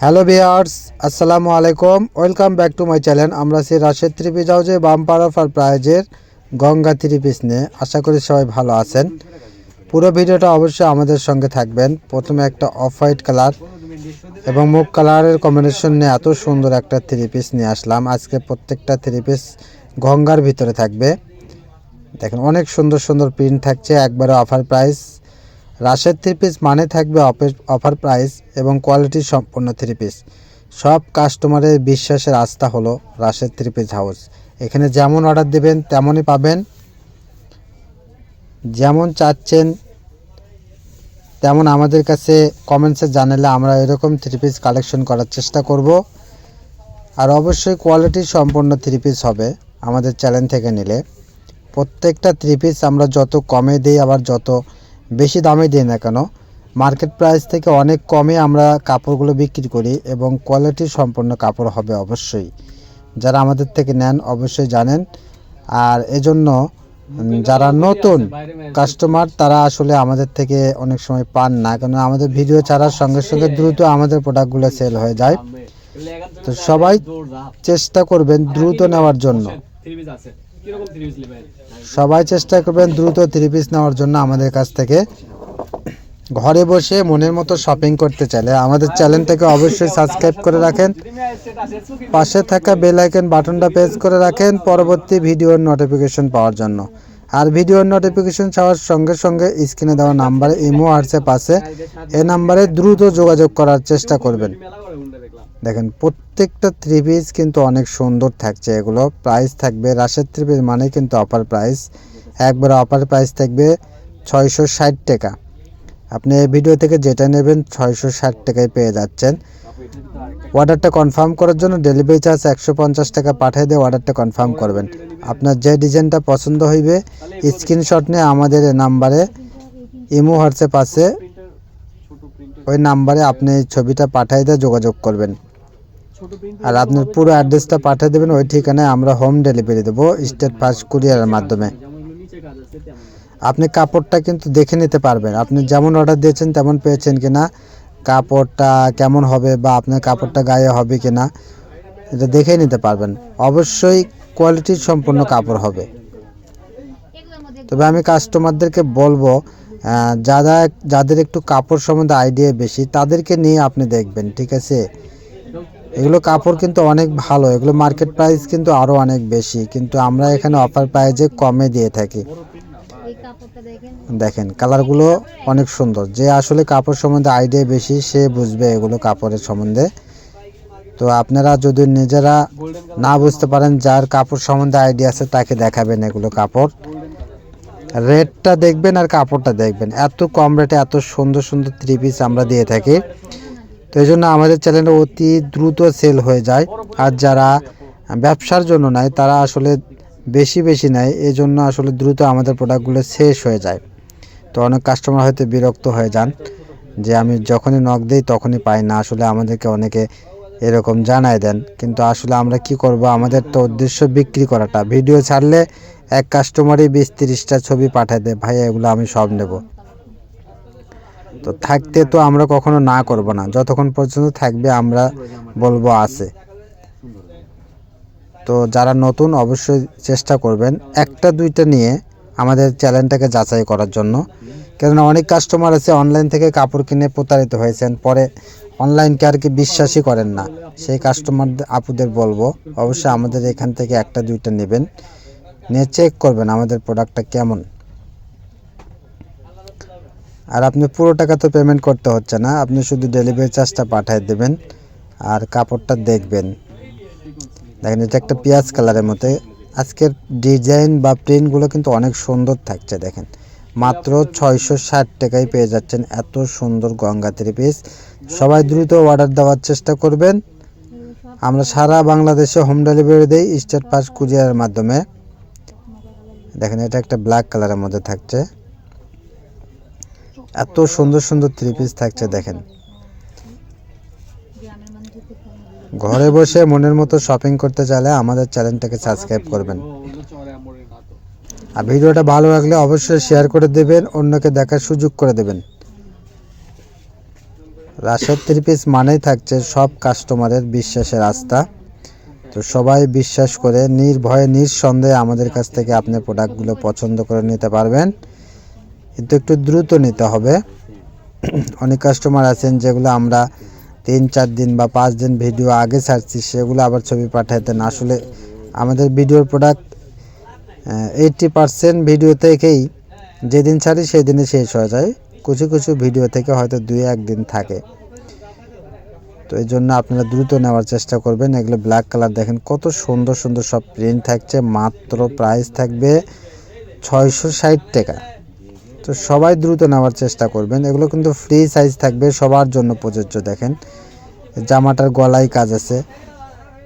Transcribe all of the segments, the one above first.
Hello viewers আসসালামু আলাইকুম। Welcome back to my channel. আমরা সেই রাশেদ থ্রি পিস হাউসে বাম্পার অফার প্রাইজের গঙ্গা থ্রি পিস নিয়ে। আশা করি সবাই ভালো আছেন। পুরো ভিডিওটা অবশ্যই আমাদের সঙ্গে থাকবেন। প্রথমে একটা অফ হোয়াইট কালার এবং মুখ কালারের কম্বিনেশন নিয়ে এত সুন্দর একটা থ্রি পিস নিয়ে আসলাম। আজকে প্রত্যেকটা থ্রি পিস গঙ্গার ভিতরে থাকবে। দেখেন অনেক সুন্দর সুন্দর প্রিন্ট থাকছে। একবারে অফার প্রাইস রাশের থ্রি পিস মানে থাকবে অফার প্রাইস এবং কোয়ালিটি সম্পন্ন থ্রি পিস সব কাস্টমারের বিশ্বাসের আস্থা হলো রাশের থ্রি পিস হাউস এখানে যেমন অর্ডার দেবেন, তেমনই পাবেন। যেমন চাচ্ছেন, তেমন আমাদের কাছে কমেন্টসে জানালে আমরা এরকম থ্রি পিস কালেকশন করার চেষ্টা করব। আর অবশ্যই কোয়ালিটি সম্পন্ন থ্রি পিস হবে আমাদের চ্যানেল থেকে নিলে। প্রত্যেকটা থ্রি পিস আমরা যত কমে দিই, আবার যত বেশি দামে দিই না কেন? মার্কেট প্রাইস থেকে অনেক কমে আমরা কাপড়গুলো বিক্রি করি এবং কোয়ালিটি সম্পন্ন কাপড় হবে অবশ্যই। যারা আমাদের থেকে নেন অবশ্যই জানেন। আর এজন্য যারা নতুন কাস্টমার, তারা আসলে আমাদের থেকে অনেক সময় পান না। কেন আমাদের ভিডিও ছাড়ার সঙ্গে সঙ্গে দ্রুত আমাদের প্রোডাক্টগুলো সেল হয়ে যায়। তো সবাই চেষ্টা করবেন দ্রুত নেওয়ার জন্য। সবাই চেষ্টা করবেন দ্রুত থ্রি পিস নেওয়ার জন্য আমাদের কাছ থেকে। ঘরে বসে মনের মতো শপিং করতে চাইলে আমাদের চ্যানেলটাকে অবশ্যই সাবস্ক্রাইব করে রাখেন। পাশে থাকা বেল আইকন বাটনটা প্রেস করে রাখেন পরবর্তী ভিডিওর নোটিফিকেশন পাওয়ার জন্য। আর ভিডিওর নোটিফিকেশন চাওয়ার সঙ্গে সঙ্গে স্ক্রিনে দেওয়া নাম্বারে ইমো হোয়াটসঅ্যাপ আছে। এই নাম্বারে দ্রুত যোগাযোগ করার চেষ্টা করবেন। দেখেন, প্রত্যেকটা থ্রি পিস কিন্তু অনেক সুন্দর থাকছে এগুলো। প্রাইস থাকবে রাশের থ্রি পিস মানে কিন্তু অফার প্রাইস একবারে অফার প্রাইস থাকবে ছয়শো ষাট টাকা। আপনি এই ভিডিও থেকে যেটা নেবেন ছয়শো ষাট টাকায় পেয়ে যাচ্ছেন। অর্ডারটা কনফার্ম করার জন্য ডেলিভারি চার্জ একশো পঞ্চাশ টাকা পাঠিয়ে দিয়ে অর্ডারটা কনফার্ম করবেন। আপনার যে ডিজাইনটা পছন্দ হইবে স্ক্রিনশট নিয়ে আমাদের নাম্বারে ইমো হোয়াটসঅ্যাপ আছে। ওই নাম্বারে আপনি ছবিটা পাঠিয়ে দিয়ে যোগাযোগ করবেন। আর আপনার পুরো অ্যাড্রেসটা পাঠিয়ে দেবেন ওই ঠিকানায় আমরা হোম ডেলিভারি দেবো স্টেট ফাস্ট কুরিয়ারের মাধ্যমে। আপনি কাপড়টা কিন্তু দেখে নিতে পারবেন। আপনি যেমন অর্ডার দিয়েছেন তেমন পেয়েছেন কিনা কাপড়টা কেমন হবে বা আপনার কাপড়টা গায়ে হবে কিনা এটা দেখে নিতে পারবেন। অবশ্যই কোয়ালিটি সম্পূর্ণ কাপড় হবে। তবে আমি কাস্টমারদেরকে বলব যারা যাদের একটু কাপড় সম্বন্ধে আইডিয়া বেশি তাদেরকে নিয়ে আপনি দেখবেন ঠিক আছে? এগুলো কাপড় কিন্তু অনেক ভালো এগুলো মার্কেট প্রাইস কিন্তু আরও অনেক বেশি কিন্তু আমরা এখানে অফার প্রাইজে কমে দিয়ে থাকি। দেখেন। কালারগুলো অনেক সুন্দর যে আসলে কাপড় সম্বন্ধে আইডিয়া বেশি সে বুঝবে এগুলো কাপড়ের সম্বন্ধে। তো আপনারা যদি নিজেরা না বুঝতে পারেন যার কাপড় সম্বন্ধে আইডিয়া আছে তাকে দেখাবেন এগুলো কাপড়। রেটটা দেখবেন আর কাপড়টা দেখবেন। এত কম রেটে এত সুন্দর সুন্দর থ্রি পিস আমরা দিয়ে থাকি। এই জন্য আমাদের চ্যানেলে অতি দ্রুত সেল হয়ে যায়। আর যারা ব্যবসার জন্য নেয়, তারা আসলে বেশি বেশি নেয়। এই জন্য আসলে দ্রুত আমাদের প্রোডাক্টগুলো শেষ হয়ে যায়। তো অনেক কাস্টমার হয়তো বিরক্ত হয়ে যান যে আমি যখনই নখ দিই, তখনই পাই না। আসলে আমাদেরকে অনেকে এরকম জানায় দেন। কিন্তু আসলে আমরা কি করব? আমাদের তো উদ্দেশ্য বিক্রি করাটা। ভিডিও ছাড়লে এক কাস্টমারই বিশ তিরিশটা ছবি পাঠায় দেয় ভাই এগুলো আমি সব নেব। তো থাকতে তো আমরা কখনো না করব না। যতক্ষণ পর্যন্ত থাকবে আমরা বলব আছে। তো যারা নতুন অবশ্যই চেষ্টা করবেন। একটা দুইটা নিয়ে আমাদের চ্যানেলটাকে যাচাই করার জন্য। কেননা অনেক কাস্টমার আছে অনলাইন থেকে কাপড় কিনে প্রতারিত হয়েছেন। পরে অনলাইনকে আর কি বিশ্বাসই করেন না। সেই কাস্টমার আপুদের বলব, অবশ্যই আমাদের এখান থেকে একটা দুইটা নেবেন। নিয়ে চেক করবেন আমাদের প্রোডাক্টটা কেমন। আর আপনি পুরো টাকা তো পেমেন্ট করতে হচ্ছে না। আপনি শুধু ডেলিভারি চার্জটা পাঠিয়ে দেবেন আর কাপড়টা দেখবেন। দেখেন, এটা একটা পেঁয়াজ কালারের মধ্যে আজকের ডিজাইন বা প্রিন্টগুলো কিন্তু অনেক সুন্দর থাকছে, দেখেন। মাত্র ছয়শো ষাট টাকায় পেয়ে যাচ্ছেন এত সুন্দর গঙ্গা থ্রি পিস সবাই দ্রুত অর্ডার দেওয়ার চেষ্টা করবেন। আমরা সারা বাংলাদেশে হোম ডেলিভারি দিই স্টেট পাস কুরিয়ারের মাধ্যমে। দেখেন, এটা একটা ব্ল্যাক কালারের মধ্যে থাকছে। এত সুন্দর সুন্দর থ্রি পিস থাকছে দেখেন। ঘরে বসে মনের মতো শপিং করতে চাইলে আমাদের চ্যানেলটাকে সাবস্ক্রাইব করবেন। আর ভিডিওটা ভালো লাগলে অবশ্যই শেয়ার করে দেবেন, অন্যকে দেখার সুযোগ করে দেবেন। রাশেদ থ্রি পিস মানেই থাকছে সব কাস্টমারের বিশ্বাসের আস্থা তো সবাই বিশ্বাস করে, নির্ভয়ে, নিঃসন্দেহে আমাদের কাছ থেকে আপনি প্রোডাক্টগুলো পছন্দ করে নিতে পারবেন। কিন্তু একটু দ্রুত নিতে হবে। অনেক কাস্টমার আছেন যেগুলো আমরা তিন, চার দিন বা পাঁচ দিন ভিডিও আগে ছাড়ছি, সেগুলো আবার ছবি পাঠাতেন। আসলে আমাদের ভিডিওর প্রোডাক্ট এইটটি পার্সেন্ট ভিডিও থেকেই যেদিন ছাড়ি সেই দিনে শেষ হয়ে যায়। কিছু কিছু ভিডিও থেকে হয়তো দুই একদিন থাকে। তো এই জন্য আপনারা দ্রুত নেওয়ার চেষ্টা করবেন। এগুলো ব্ল্যাক কালার দেখেন, কত সুন্দর সুন্দর সব প্রিন্ট থাকছে। মাত্র প্রাইস থাকবে ছয়শো ষাট টাকা। তো সবাই দ্রুত নেওয়ার চেষ্টা করবেন। এগুলো কিন্তু ফ্রি সাইজ থাকবে, সবার জন্য প্রযোজ্য, দেখেন। জামাটার গলায় কাজ আছে,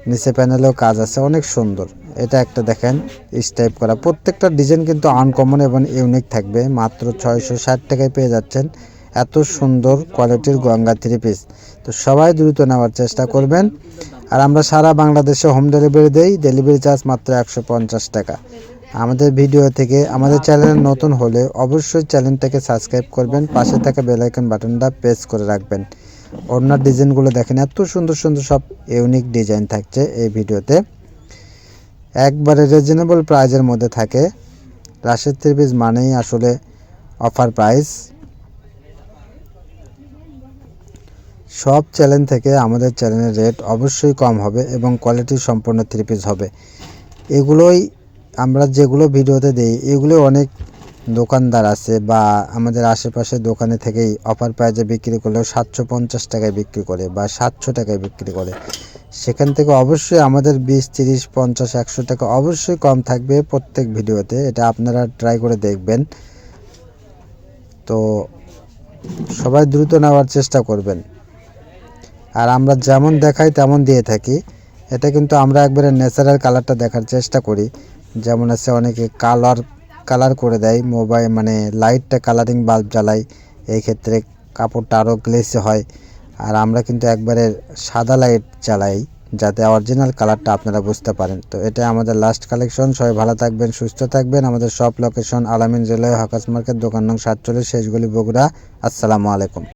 নিচে প্যানেলেও কাজ আছে, অনেক সুন্দর। এটা একটা দেখেন স্টাইপ করা। প্রত্যেকটা ডিজাইন কিন্তু আনকমন এবং ইউনিক থাকবে। মাত্র ছয়শো ষাট টাকায় পেয়ে যাচ্ছেন। এত সুন্দর কোয়ালিটির গঙ্গা থ্রি পিস তো সবাই দ্রুত নেওয়ার চেষ্টা করবেন। আর আমরা সারা বাংলাদেশে হোম ডেলিভারি দেই। ডেলিভারি চার্জ মাত্র একশো পঞ্চাশ টাকা। আমাদের ভিডিও থেকে আমাদের চ্যানেল নতুন হলে অবশ্যই চ্যানেলটাকে সাবস্ক্রাইব করবেন, পাশে থাকা বেল আইকন বাটনটা প্রেস করে রাখবেন। ওনার ডিজাইনগুলো দেখেন, এত সুন্দর সুন্দর সব ইউনিক ডিজাইন থাকছে এই ভিডিওতে। একবারে রিজনেবল প্রাইজের মধ্যে থাকে। রাশেদ থ্রি পিস মানেই আসলে অফার প্রাইস সব চ্যানেল থেকে আমাদের চ্যানেলের রেট অবশ্যই কম হবে এবং কোয়ালিটি সম্পন্ন থ্রি পিস হবে। এগুলোই আমরা যেগুলো ভিডিওতে দিই, এগুলো অনেক দোকানদার আছে বা আমাদের আশেপাশে দোকানে থেকেই অফার প্রাইজে বিক্রি করলেও সাতশো পঞ্চাশ টাকায় বিক্রি করে বা সাতশো টাকায় বিক্রি করে। সেখান থেকে অবশ্যই আমাদের বিশ, তিরিশ, পঞ্চাশ, একশো টাকা অবশ্যই কম থাকবে প্রত্যেক ভিডিওতে, এটা আপনারা ট্রাই করে দেখবেন। তো সবাই দ্রুত নেওয়ার চেষ্টা করবেন। আর আমরা যেমন দেখাই তেমন দিয়ে থাকি। এটা কিন্তু আমরা একবারে ন্যাচারাল কালারটা দেখার চেষ্টা করি। যেমন আছে অনেকে কালার কালার করে দেয় মোবাইল মানে লাইটটা কালারিং বাল্ব জ্বালায়, এই ক্ষেত্রে কাপড়টা আরও গ্লেসি হয়। আর আমরা কিন্তু একবারে সাদা লাইট জ্বালাই, যাতে অরিজিনাল কালারটা আপনারা বুঝতে পারেন। তো এটা আমাদের লাস্ট কালেকশন সবাই ভালো থাকবেন, সুস্থ থাকবেন। আমাদের সব লোকেশন আলামিন জেলায় হকাস মার্কেট, দোকান নং সাতচল্লিশ, শেষগুলি বগুড়া। আসসালামু আলাইকুম।